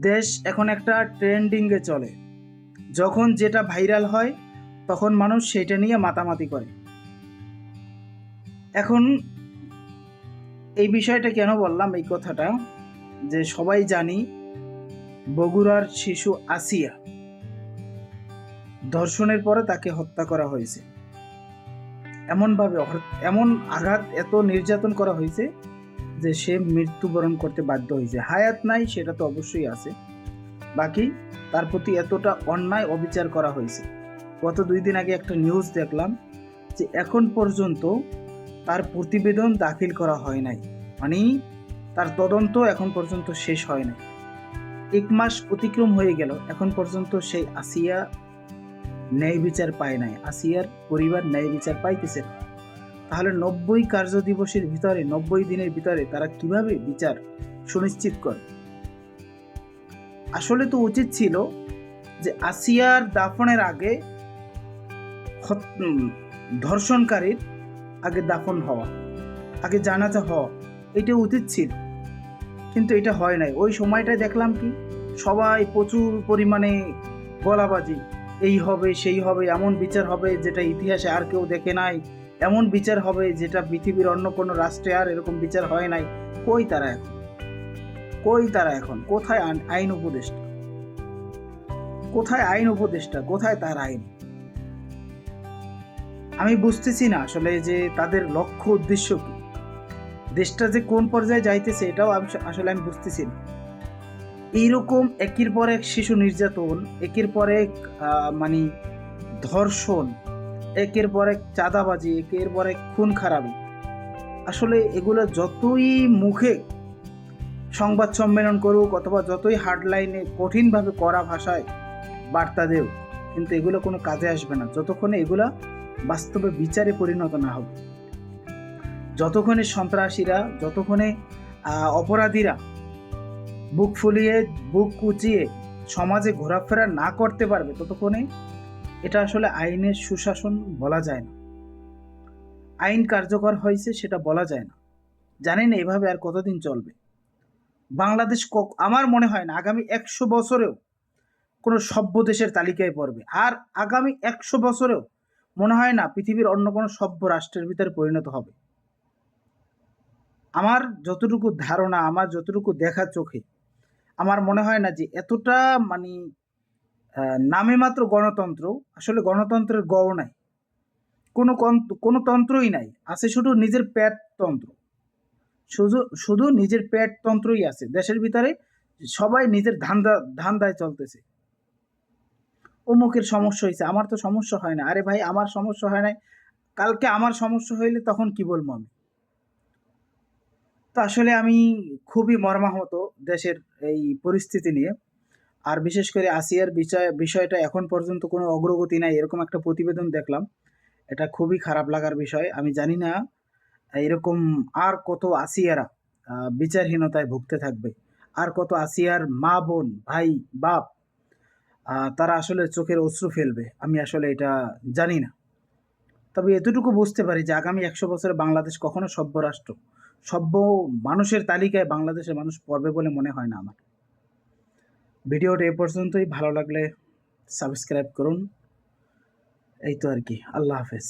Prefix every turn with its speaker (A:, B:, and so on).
A: দেশ এখন একটা ট্রেন্ডিংয়ে চলে। যখন যেটা ভাইরাল হয়, তখন মানুষ সেটা নিয়ে মাতামাতি করে। এখন এই বিষয়টা কেন বললাম, এই কথাটা? যে সবাই জানি, বগুড়ার শিশু আসিয়া ধর্ষণের পরে তাকে হত্যা করা হয়েছে। এমনভাবে এমন আঘাত এত নির্যাতন করা হয়েছে যে সে মৃত্যুবরণ করতে বাধ্য হয়েছে। হায়াত নাই, সেটা তো অবশ্যই আছে। বাকি, তার প্রতি এতটা অন্যায় অবিচার করা হয়েছে। গত দুই দিন আগে একটা নিউজ দেখলাম যে এখন পর্যন্ত তার প্রতিবেদন দাখিল করা হয় নাই। মানে তার তদন্ত এখন পর্যন্ত শেষ হয় নাই। এক মাস অতিক্রম হয়ে গেল, এখন পর্যন্ত সেই আসিয়া ন্যায় বিচার পায় নাই। আসিয়ার পরিবার ন্যায় বিচার পাইতেছে না। তাহলে নব্বই কার্য দিবসের ভিতরে, নব্বই দিনের ভিতরে তারা কীভাবে বিচার সুনিশ্চিত করে? আসলে তো উচিত ছিল যে আসিয়ার দাফনের আগে ধর্ষণকারীর আগে দাফন হওয়া, আগে জানাজা হওয়া, এটা উচিত ছিল। কিন্তু এটা হয় নাই। ওই সময়টায় দেখলাম কি, সবাই প্রচুর পরিমাণে গলাবাজি, এই হবে, সেই হবে, এমন বিচার হবে যেটা ইতিহাসে আর কেউ দেখে নাই। এমন বিচার হবে যেটা পৃথিবীর অন্য কোনো রাষ্ট্রে আর এরকম বিচার হয় নাই। কই তারা এখন? কই তারা এখন? কোথায় আইন- উপদেষ্টা? কোথায় আইন উপদেষ্টা? কোথায় তার আইন? আমি বুঝতেছি না আসলে যে তাদের লক্ষ্য উদ্দেশ্য কি। দেশটা যে কোন পর্যায়ে যাইতেছে এটাও আসলে আমি বুঝতেছি না। এইরকম একের পর এক শিশু নির্যাতন, একের পর এক মানে ধর্ষণ একের পর এক চাঁদাবাজি, একের পর এক খুন খারাপি। আসলে এগুলো যতই মুখে সংবাদ সম্মেলন করুক অথবা যতই হার্ডলাইনে কঠিনভাবে করা ভাষায় বার্তা দেও, কিন্তু এগুলো কোনো কাজে আসবে না। যতক্ষণে এগুলা বাস্তবে বিচারে পরিণত না হবে। যতক্ষণে সন্ত্রাসীরা, যতক্ষণে অপরাধীরা বুক ফুলিয়ে, বুক কুচিয়ে সমাজে ঘোরাফেরা না করতে পারবে, ততক্ষণে এটা আসলে আইনের সুশাসন বলা যায় না। আইন কার্যকর হয়েছে সেটা বলা যায় না। জানি না এভাবে আর কতদিন চলবে। বাংলাদেশ আমার মনে হয় না, আগামী একশো বছরেও কোনো সভ্য দেশের তালিকায় পড়বে। আর আগামী একশো বছরেও মনে হয় না পৃথিবীর অন্য কোনো সভ্য রাষ্ট্রের ভিতরে পরিণত হবে। আমার যতটুকু ধারণা, আমার যতটুকু দেখা চোখে, আমার মনে হয় না যে এতটা মানে নামে মাত্র গণতন্ত্র, আসলে গণতন্ত্রের গড় নাই। কোনো কোনো তন্ত্রই নাই, আছে শুধু নিজের পেট তন্ত্র। শুধু শুধু নিজের পেট তন্ত্রই আছে। দেশের ভিতরে সবাই নিজের ধান্দা, ধান্দায় চলতেছে। অমুকের সমস্যা হয়েছে আমার তো সমস্যা হয় না। আরে ভাই, আমার সমস্যা হয় নাই। কালকে আমার সমস্যা হইলে তখন কি বলব আমি? তো আসলে আমি খুবই মর্মাহত দেশের এই পরিস্থিতি নিয়ে। আর বিশেষ করে আসিয়ার বিষয়, বিষয়টা এখন পর্যন্ত কোনো অগ্রগতি নাই, এরকম একটা প্রতিবেদন দেখলাম। এটা খুবই খারাপ লাগার বিষয়। আমি জানি না এরকম আর কত আসিয়ারা বিচারহীনতায় ভুগতে থাকবে। আর কত আসিয়ার মা বোন, ভাই, বাপ তারা আসলে চোখের অশ্রু ফেলবে। আমি আসলে এটা জানি না। তবে এতটুকু বুঝতে পারি যে আগামী একশো বছরে বাংলাদেশ কখনো সভ্য রাষ্ট্র, সভ্য মানুষের তালিকায় বাংলাদেশের মানুষ পড়বে বলে মনে হয় না আমার। ভিডিওটা এ পর্যন্তই। ভালো লাগলে সাবস্ক্রাইব করুন। এই তো আর কি। আল্লাহ হাফেজ।